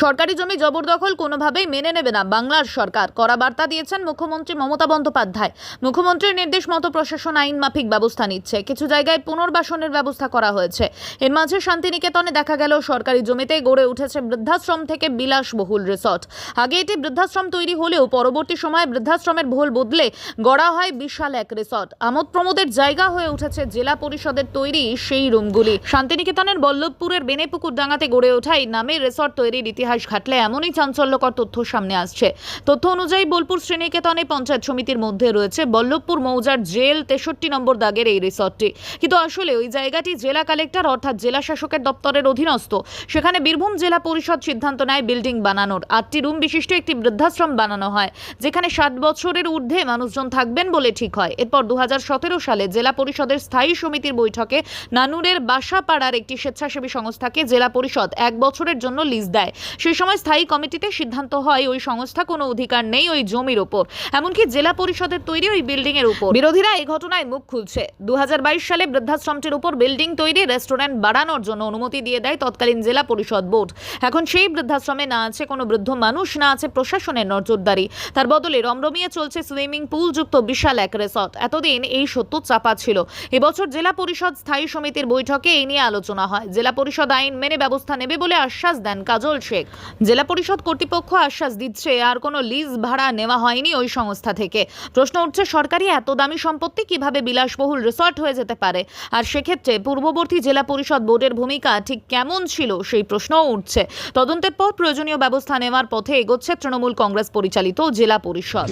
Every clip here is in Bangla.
সরকারি জমি জবরদখল কোনোভাবেই মেনে নেবে না বাংলার সরকার। কড়া বার্তা দিয়েছেন মুখ্যমন্ত্রী মমতা বন্দ্যোপাধ্যায়। মুখ্যমন্ত্রীর নির্দেশ মতো প্রশাসন আইন মাফিক ব্যবস্থা নিচ্ছে। কিছু জায়গায় পুনর্বাসনের ব্যবস্থা করা হয়েছে। এর মাঝে শান্তিনিকেতনে দেখা গেল, সরকারি জমিতে গড়ে উঠেছে বৃদ্ধাশ্রম থেকে বিলাসবহুল রিসর্ট। আগে এটি বৃদ্ধাশ্রম তৈরি হলেও পরবর্তী সময়ে বৃদ্ধাশ্রমের ভোল বদলে গড়া হয় বিশাল এক রিসর্ট। আমোদ প্রমোদের জায়গা হয়ে উঠেছে জেলা পরিষদের তৈরি সেই রুমগুলি। শান্তিনিকেতনের বল্লভপুরের বেনেপুকুর ডাঙ্গাতে গড়ে ওঠা এই নামে রিসর্ট তৈরির ইতিহাস ঘাটলে এমনই চাঞ্চল্যকর তথ্য সামনে আসছে। তথ্য অনুযায়ী বোলপুর শ্রেণীকেতনে পঞ্চায়েত সমিতির মধ্যে রয়েছে বল্লভপুর মৌজার জেল তেষট্টি নম্বর দাগের এই রিসর্টটি। কিন্তু আসলে ওই জায়গাটি জেলা কালেক্টর অর্থাৎ জেলা শাসকের দপ্তরের অধীনস্থ। সেখানে বীরভূম জেলা পরিষদ সিদ্ধান্ত নেয় বিল্ডিং বানানোর। আটটি রুম বিশিষ্ট একটি বৃদ্ধাশ্রম বানানো হয়, যেখানে ষাট বছরের ঊর্ধ্বে মানুষজন থাকবেন বলে ঠিক হয়। এরপর দু হাজার সতেরো সালে জেলা পরিষদের স্থায়ী সমিতির বৈঠকে নানুরের বাসাপাড়ার একটি স্বেচ্ছাসেবী সংস্থাকে জেলা পরিষদ এক বছরের জন্য লিজ দেয়। সেই সময় স্থায়ী কমিটিতে সিদ্ধান্ত হয়, ওই সংস্থা কোনো অধিকার নেই, ওই জমির ওপর। এমনকি জেলা পরিষদের তৈরি ওই বিল্ডিং এর উপর বিরোধীরা এই ঘটনায় মুখ খুলছে। দু হাজার বাইশ সালে বৃদ্ধাশ্রমটির উপর বিল্ডিং তৈরি, রেস্টুরেন্ট বাড়ানোর জন্য অনুমতি দিয়ে দেয় তৎকালীন জেলা পরিষদ বোর্ড। এখন সেই বৃদ্ধাশ্রমে না আছে কোনো বৃদ্ধ মানুষ, না আছে প্রশাসনের নজরদারি। তার বদলে রমরমিয়ে চলছে সুইমিং পুল যুক্ত বিশাল এক রিসর্ট। এতদিন এই সত্য চাপা ছিল। এবছর জেলা পরিষদ স্থায়ী সমিতির বৈঠকে এই নিয়ে আলোচনা হয়। জেলা পরিষদ আইন মেনে ব্যবস্থা নেবে বলে আশ্বাস দেন কাজল শেখ জেলা পরিষদ কর্তৃপক্ষ আশ্বাস দিচ্ছে, আর কোনো লিজ ভাড়া নেওয়া হয়নি ওই সংস্থা থেকে। প্রশ্ন উঠছে, সরকারি এত দামি সম্পত্তি কীভাবে বিলাসবহুল রিসর্ট হয়ে যেতে পারে? আর সেক্ষেত্রে পূর্ববর্তী জেলা পরিষদ বোর্ডের ভূমিকা ঠিক কেমন ছিল সেই প্রশ্নও উঠছে। তদন্তের পর প্রয়োজনীয় ব্যবস্থা নেওয়ার পথে এগোচ্ছে তৃণমূল কংগ্রেস পরিচালিত জেলা পরিষদ।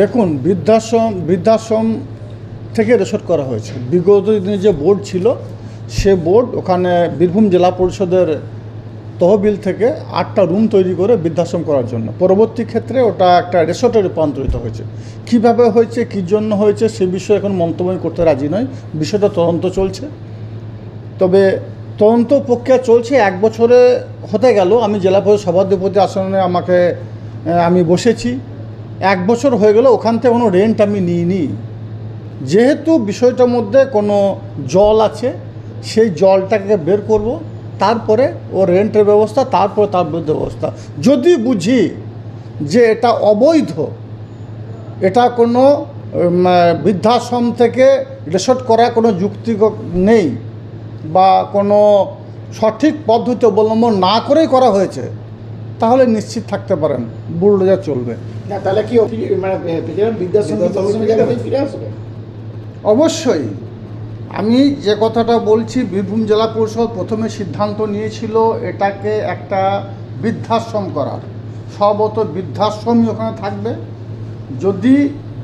দেখুন, বৃদ্ধাশ্রম বৃদ্ধাশ্রম থেকে রেসর্ট করা হয়েছে। বিগত দিনে যে বোর্ড ছিল, সে বোর্ড ওখানে বীরভূম জেলা পরিষদের তহবিল থেকে আটটা রুম তৈরি করে বৃদ্ধাশ্রম করার জন্য। পরবর্তী ক্ষেত্রে ওটা একটা রেসর্টে রূপান্তরিত হয়েছে। কীভাবে হয়েছে, কী জন্য হয়েছে, সে বিষয়ে এখন মন্তব্য করতে রাজি নয়। বিষয়টা তদন্ত চলছে। তবে তদন্ত প্রক্রিয়া চলছে, এক বছরে হতে গেল। আমি জেলা পরিষদ সভাধিপতি আসনে আমাকে আমি বসেছি। এক বছর হয়ে গেল, ওখান থেকে কোনো রেন্ট আমি নিইনি। যেহেতু বিষয়টার মধ্যে কোনো জল আছে, সেই জলটাকে বের করব। তারপরে ও রেন্টের ব্যবস্থা তারপরে তার বিরুদ্ধে ব্যবস্থা। যদি বুঝি যে এটা অবৈধ এটা কোনো বৃদ্ধাশ্রম থেকে রেসর্ট করা কোনো যুক্তি নেই বা কোনো সঠিক পদ্ধতি অবলম্বন না করেই করা হয়েছে তাহলে নিশ্চিত থাকতে পারেন বুলডোজার চলবে। না তাহলে কি মানে বৃদ্ধাশ্রম অবশ্যই। আমি যে কথাটা বলছি, বীরভূম জেলা পরিষদ প্রথমে সিদ্ধান্ত নিয়েছিল এটাকে একটা বৃদ্ধাশ্রম করার। সবত বৃদ্ধাশ্রমই ওখানে থাকবে। যদি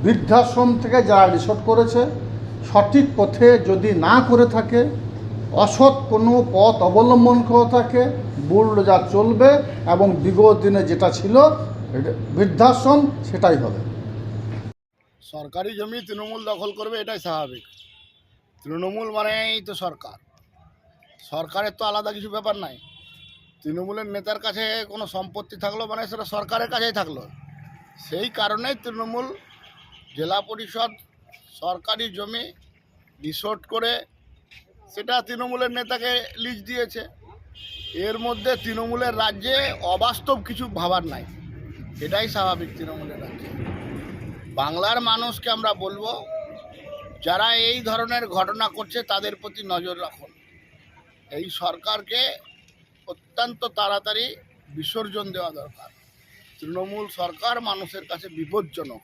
বৃদ্ধাশ্রম থেকে যারা রিসোর্ট করেছে, সঠিক পথে যদি না করে থাকে, অসৎ কোনো পথ অবলম্বন করে থাকে, বুলডোজার চলবে এবং বিগত দিনে যেটা ছিল বৃদ্ধাশ্রম, সেটাই হবে। সরকারি জমি তৃণমূল দখল করবে, এটাই স্বাভাবিক। তৃণমূল মানেই তো সরকার। সরকারের তো আলাদা কিছু ব্যাপার নাই। তৃণমূলের নেতার কাছে কোনো সম্পত্তি থাকল মানে সেটা সরকারের কাছেই থাকল। সেই কারণেই তৃণমূল জেলা পরিষদ সরকারি জমি রিসোর্ট করে সেটা তৃণমূলের নেতাকে লিজ দিয়েছে। এর মধ্যে তৃণমূলের রাজ্যে অবাস্তব কিছু ভাবার নাই। এটাই স্বাভাবিক তৃণমূলের রাজ্যে। বাংলার মানুষকে আমরা বলব যারা এই ধরনের ঘটনা করছে, তাদের প্রতি নজর রাখুন। এই সরকারকে অত্যন্ত তাড়াতাড়ি বিসর্জন দেওয়া দরকার। তৃণমূল সরকার মানুষের কাছে বিপজ্জনক।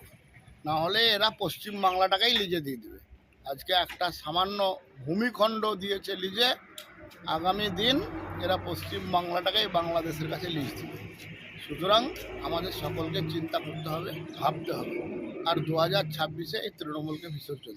না হলে এরা পশ্চিম বাংলাটাকেই লিজে দিয়ে দেবে। আজকে একটা সামান্য ভূমিখণ্ড দিয়েছে লিজে, আগামী দিন এরা পশ্চিম বাংলাটাকেই বাংলাদেশের কাছে লিজ দেবে। সুতরাং আমাদের সকলকে চিন্তা করতে হবে, ভাবতে হবে। আর দু হাজার ছাব্বিশে এই তৃণমূলকে বিসর্জন